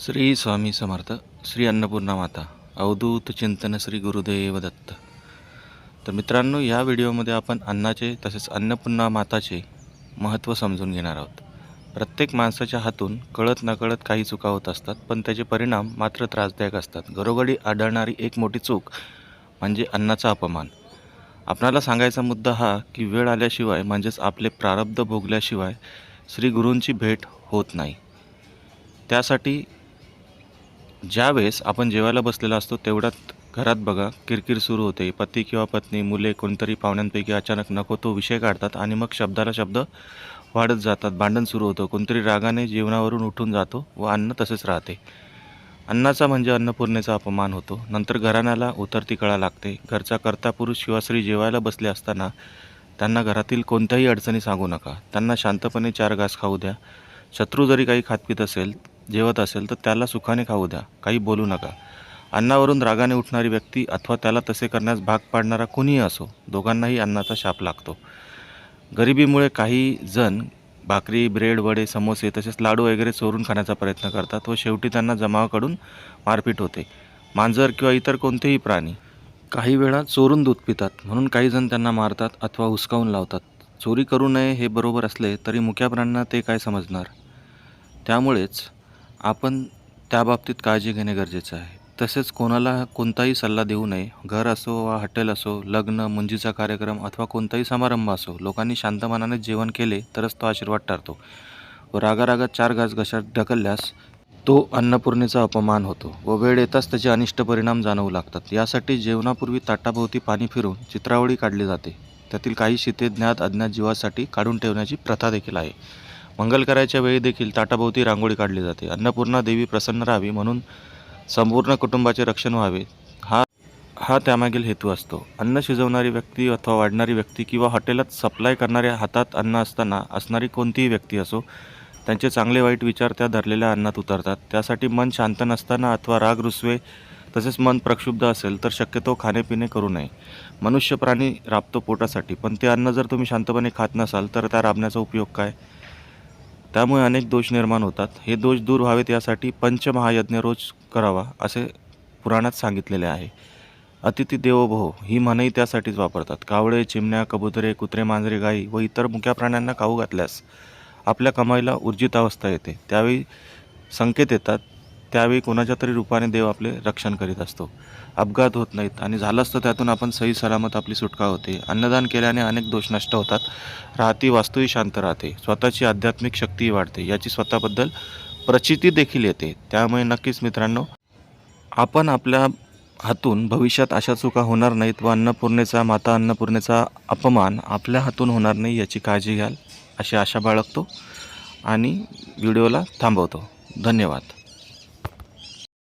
श्री स्वामी समर्थ श्री अन्नपूर्णा माता अवधूत चिंतन श्री गुरुदेव दत्त. तर मित्रांनो या व्हिडिओमध्ये आपण अन्नाचे तसेच अन्नपूर्णा माताचे महत्त्व समजून घेणार आहोत. प्रत्येक माणसाच्या हातून कळत नकळत काही चुका होत असतात पण त्याचे परिणाम मात्र त्रासदायक असतात. घरोघडी आढळणारी एक मोठी चूक म्हणजे अन्नाचा अपमान. आपणाला सांगायचा मुद्दा हा की वेळ आल्याशिवाय म्हणजेच आपले प्रारब्ध भोगल्याशिवाय श्री गुरूंची भेट होत नाही. त्यासाठी ज्यावेळेस आपण जेवायला बसलेला असतो तेवढ्यात घरात बघा किरकिर सुरू होते. पती किंवा पत्नी मुले कोणतरी पाहुण्यांपैकी अचानक नको तो विषय काढतात आणि मग शब्दाला शब्द वाढत जातात. भांडण सुरू होतं. कोणतरी रागाने जेवणावरून उठून जातो व अन्न तसेच राहते. अन्नाचा म्हणजे अन्नपूर्णेचा अपमान होतो. नंतर घराण्याला उतरती कळा लागते. घरचा कर्ता पुरुष किंवा स्त्री जेवायला बसले असताना त्यांना घरातील कोणत्याही अडचणी सांगू नका. त्यांना शांतपणे चार घास खाऊ द्या. शत्रू जरी काही खातपीत असेल जेवत असेल तर त्याला सुखाने खाऊ द्या. काही बोलू नका. अन्नावरून रागाने उठणारी व्यक्ती अथवा त्याला तसे करण्यास भाग पाडणारा कुणीही असो दोघांनाही अन्नाचा शाप लागतो. गरिबीमुळे काही जण भाकरी ब्रेड वडे समोसे तसेच लाडू वगैरे चोरून खाण्याचा प्रयत्न करतात व शेवटी त्यांना जमावाकडून मारपीट होते. मांजर किंवा इतर कोणतेही प्राणी काही वेळा चोरून दूध पितात म्हणून काही जण त्यांना मारतात अथवा हुसकावून लावतात. चोरी करू नये हे बरोबर असले तरी मुक्या प्राण्यांना ते काय समजणार? त्यामुळेच आपण त्या बाबतीत काळजी घेणे गरजेचं आहे. तसेच कोणाला कोणताही सल्ला देऊ नये. घर असो वा हॉटेल असो लग्न मुंजीचा कार्यक्रम अथवा कोणताही समारंभ असो लोकांनी शांत मनाने जेवण केले तरच तो आशीर्वाद ठरतो व रागारागात चार घास घशात ढकलल्यास तो अन्नपूर्णेचा अपमान होतो व वेळ येताच त्याचे अनिष्ट परिणाम जाणवू लागतात. यासाठी जेवणापूर्वी ताटाभोवती पाणी फिरून चित्रावळी काढली जाते. त्यातील काही शिते ज्ञात अज्ञात जीवासाठी काढून ठेवण्याची प्रथा देखील आहे. मंगल करायच्या वेळी देखील ताटाभोवती रांगोळी काढली जाते. अन्नपूर्णा देवी प्रसन्न राहावी म्हणून संपूर्ण कुटुंबाचे रक्षण व्हावे हा हा त्यामागील हेतू असतो. अन्न शिजवणारी व्यक्ती अथवा वाढणारी व्यक्ती किंवा हॉटेलात सप्लाय करणाऱ्या हातात अन्न असताना असणारी कोणतीही व्यक्ती असो त्यांचे चांगले वाईट विचार त्या धरलेल्या अन्नात उतरतात. त्यासाठी मन शांत नसताना अथवा राग रुसवे तसेच मन प्रक्षुब्ध असेल तर शक्यतो खाणेपिणे करू नये. मनुष्य प्राणी राबतो पोटासाठी पण ते अन्न जर तुम्ही शांतपणे खात नसाल तर त्या राबण्याचा उपयोग काय? त्यामुळे अनेक दोष निर्माण होतात. हे दोष दूर व्हावेत यासाठी पंचमहायज्ञ रोज करावा असे पुराणात सांगितलेले आहे. अतिथी देवोभव ही म्हणही त्यासाठीच वापरतात. कावळे चिमण्या कबुतरे कुत्रे मांजरे गाई व इतर मुख्या प्राण्यांना खाऊ घातल्यास आपल्या कमाईला ऊर्जित अवस्था येते. त्यावेळी संकेत येतात त्यावेळी कोणाच्या तरी रूपाने देव आपले रक्षण करीत असतो. अपघात होत नाहीत आणि झालंच तर त्यातून आपण सही सलामत आपली सुटका होते. अन्नदान केल्याने अनेक दोष नष्ट होतात. राहती वास्तूही शांत राहते. स्वतःची आध्यात्मिक शक्तीही वाढते. याची स्वतःबद्दल प्रचिती देखील येते. त्यामुळे नक्कीच मित्रांनो आपण आपल्या हातून भविष्यात अशा चुका होणार नाहीत व अन्नपूर्णेचा माता अन्नपूर्णेचा अपमान आपल्या हातून होणार नाही याची काळजी घ्याल अशी आशा बाळगतो आणि व्हिडिओला थांबवतो. धन्यवाद.